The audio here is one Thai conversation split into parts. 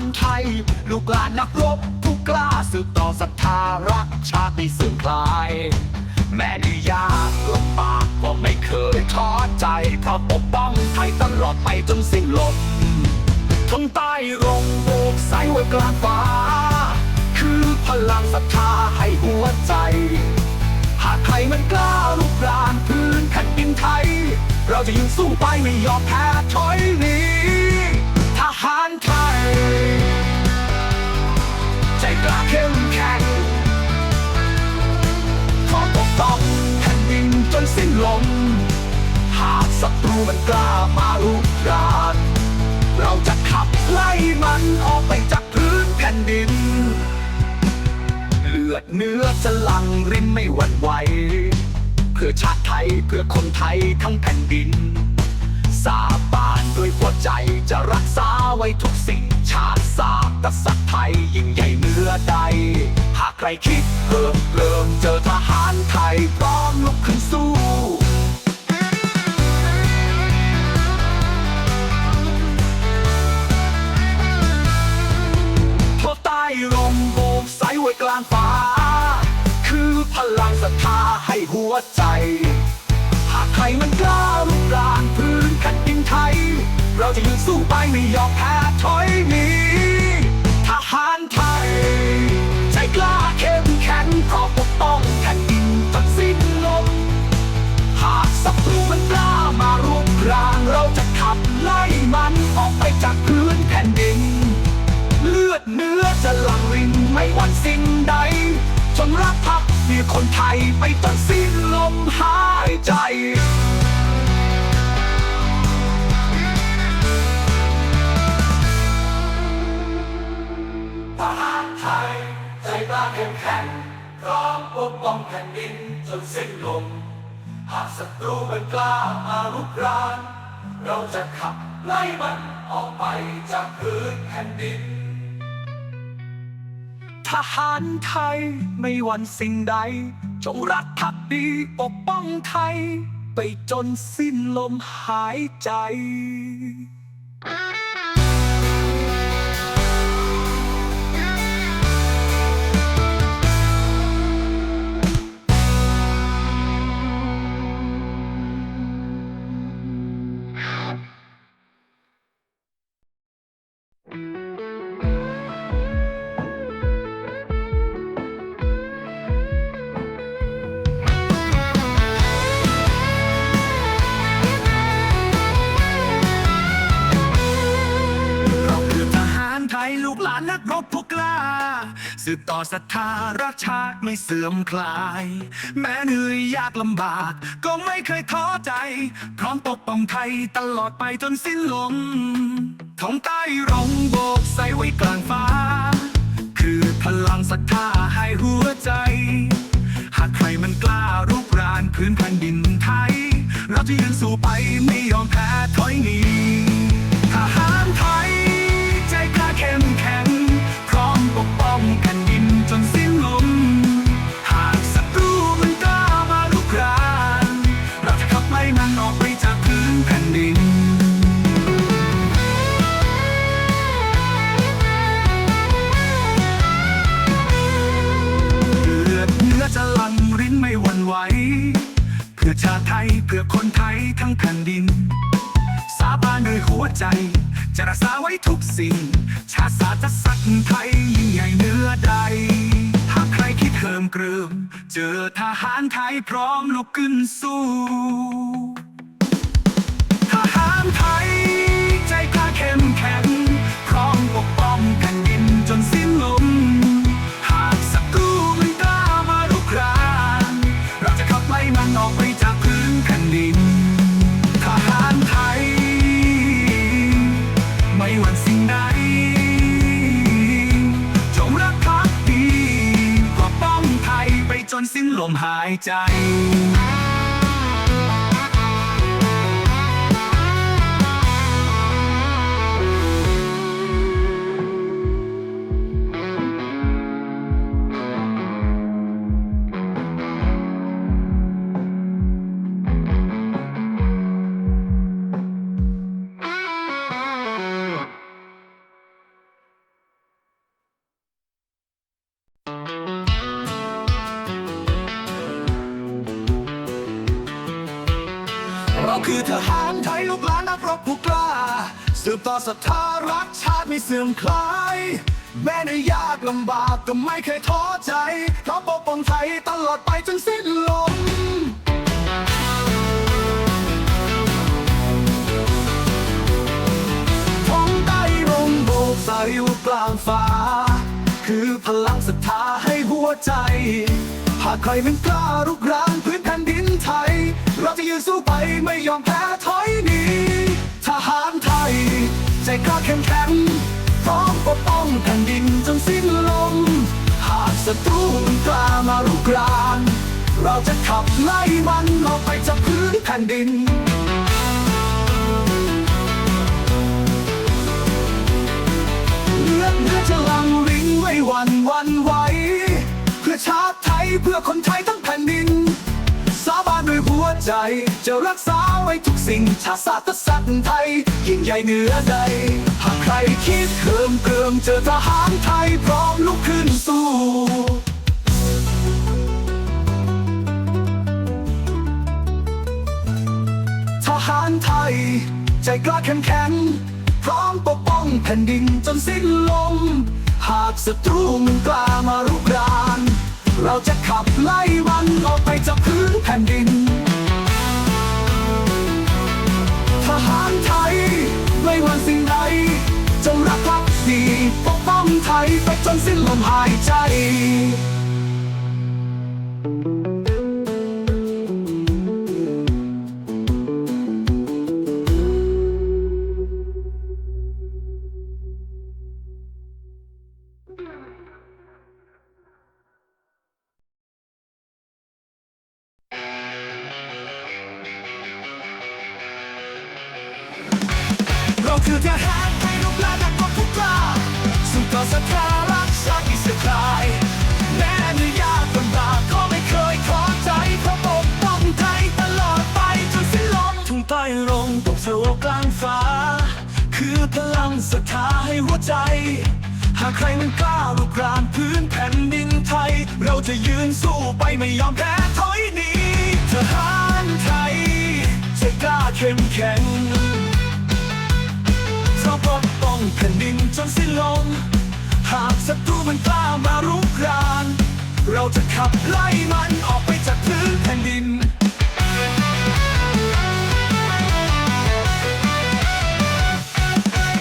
ารไทย ลูกหลานนักรบผู้กล้าสืบต่อศรัทธารักชาติเสื่อมคลาย แม้ได้ยากลำบากก็ไม่เคยท้อใจเพราะปกป้องไทยตลอดไปจนสิ้นลมทนใต้ร่มโบกใสไว้กลางฟ้า คือพลังศรัทธาให้หัวใจ หากใครมันกล้าลุกรานพื้นแผ่นดินไทย เราจะยืนสู้ไปไม่ยอมแพ้ถอยหนี มันกล้ามาลุกรานเราจะขับไล่มันออกไปจากพื้นแผ่นดิน เลือดเนื้อจะลังรินไม่หวั่นไหว เพื่อชาติไทยเพื่อคนไทยทั้งแผ่นดิน สาบานด้วยหัวใจจะรักษาไว้ทุกสิ่ง ชาติศาสตร์กษัตริย์ไทยยิ่งใหญ่เหนือใด หากใครคิดเพิ่มเติมเจอทหารไทยพร้อมลุกขึ้นสู้ ห้หัวใจ หากใครมันกล้าลุกรานพื้นแผ่นดินไทย เราจะยืนสู้ไปไม่ยอมแพ้ถอยหนีทหารไทย ใจกล้าเข้มแข็งเพราะปกป้องแผ่นดินจนสิ้นลม หากศัตรูมันกล้ามารุกรานเราจะขับไล่มันออกไปจากพื้นแผ่นดิน เลือดเนื้อจะหลั่งรินไม่วันสิ้นใดจนรักพัก เมียคนไทยไปจนสิ้นลมหายใจทหารไทย ใจกล้าเข้มแข็งพร้อมปกป้องแผ่นดินจนสิ้นลม หากศัตรูมันกล้ามารุกราน เราจะขับไล่มันออกไปจากพื้นแผ่นดิน ทหารไทยไม่หวั่นสิ่งใด จงรักภักดีปกป้องไทย ไปจนสิ้นลมหายใจ สืบต่อศรัทธารักชาติไม่เสื่อมคลาย แม้เหนื่อยยากลำบาก ก็ไม่เคยท้อใจ พร้อมปกป้องไทยตลอดไปจนสิ้นลมทองใต้ร่องโบกใส่ไว้กลางฟ้า คือพลังศรัทธาให้หัวใจ หากใครมันกล้ารุกรานพื้นแผ่นดินไทย เราจะยืนสู้ไปไม่ยอมแพ้ถอยหนีทหารไทย ใจกล้าเข้มแข็ง ไหว เพื่อชาติไทยเพื่อคนไทยทั้งแผ่นดิน สาบานด้วยหัวใจ จะรักษาไว้ทุกสิ่ง ชาติศาสตร์จะสักไทยยิ่งใหญ่เหนือใด หากใครคิดเหิมเกริม เจอทหารไทยพร้อมลุกขึ้นสู้ ลมหายใจ คือทหารไทยลูกหลานนักรบผู้กล้า สืบต่อศรัทธารักชาติไม่เสื่อมคลาย แม้ในยากลำบากก็ไม่เคยท้อใจเพราะปกป้องไทยตลอดไปจนสิ้นลมท้องใต้ร่มโบกสายอยู่กลางฟ้า คือพลังศรัทธาให้หัวใจ หากใครมันกล้ารุกรานพื้นแผ่นดินไทย ยืนสู้ไปไม่ยอมแพ้ถอยหนีทหารไทย ใจกล้าเข้มแข็งพร้อมปกป้องแผ่นดินจนสิ้นลม หากศัตรูกล้ามารุกราน เราจะขับไล่มันออกไปจากพื้นแผ่นดินเลือดเนื้อจะลังริ้งไม่หวั่นหวันไหวเพื่อชาติไทยเพื่อคนไทย ใจ จะรักษาไว้ทุกสิ่งชาติศาสตร์สัตว์ไทย ยิ่งใหญ่เหนือใด หากใครคิดเคิมเกิมเจอทหารไทยพร้อมลุกขึ้นสู้ทหารไทย ใจกล้าเข้มแข็งพร้อมปกป้องแผ่นดินจนสิ้นลม หากศัตรูมันกล้ามารุกราน เราจะขับไล่ ไม่ว่าสิ่งใดจงรักพักดีปกป้องไทยไปจนสิ้นลมหายใจ เราคือทหารไทยลูกหลานนักรบผู้กล้าสู้ต่อศรัทธารักชาติที่เสียคลายแม้เหนื่อยยากลำบากก็ไม่เคยท้อใจเพราะปกป้องไทยตลอดไปจนสิ้นลมทุ่งใต้ร่มตกเทวกลางฟ้า คือพลังศรัทธาให้หัวใจ หากใครมันกล้าลุกรานพื้นแผ่นดินไทย เราจะยืนสู้ไปไม่ยอมแพ้ถอยหนีทหารไทยจะกล้าเข้มแข็ง แผ่นดินจนสิ้นลม หากศัตรูมันกล้ามารุกราน เราจะขับไล่มันออกไปจากพื้นแผ่นดิน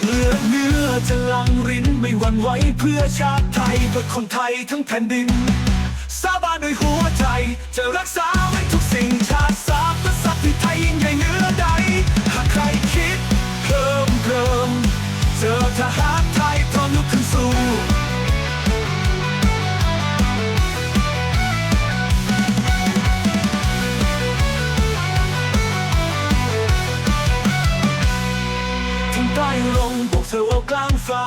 เลือดเนื้อจะลังรินไม่หวั่นไหวเพื่อชาติไทยเพื่อคนไทยทั้งแผ่นดิน สาบานด้วยหัวใจ จะรักษาไว้ทุกสิ่งชาติศาสตร์และสัตว์ที่ไทยยิ่งใหญ่เหนือใด ทหารไทยพร้อมลุกขึ้นสู้ทั้งใต้ลงบกเธอเอากลางฟ้า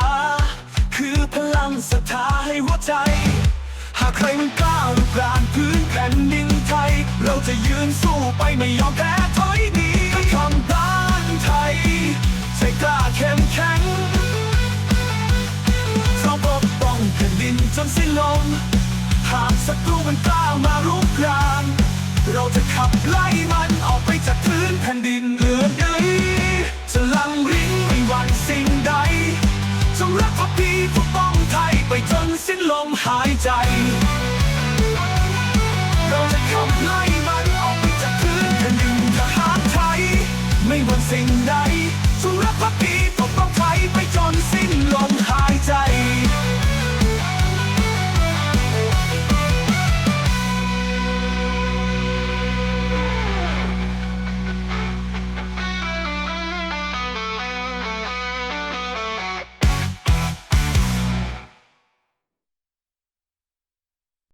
คือพลังศรัทธาให้หัวใจ หากใครมันกล้าลุกรานพื้นแผ่นดินไทย เราจะยืนสู้ไปไม่ยอมแพ้ถอยหนีคำต้า ขับไล่มันออกไปจากพื้นแผ่นดินเลือดเอ้ยจะลังริ้งไม่หวั่นสิ่งใดจงรักภักดีปกป้องไทยไปจนสิ้นลมหายใจ เราจะขับไล่มันออกไปจากพื้นแผ่นดินทหารไทย ไม่หวั่นสิ่งใดจงรักภักดี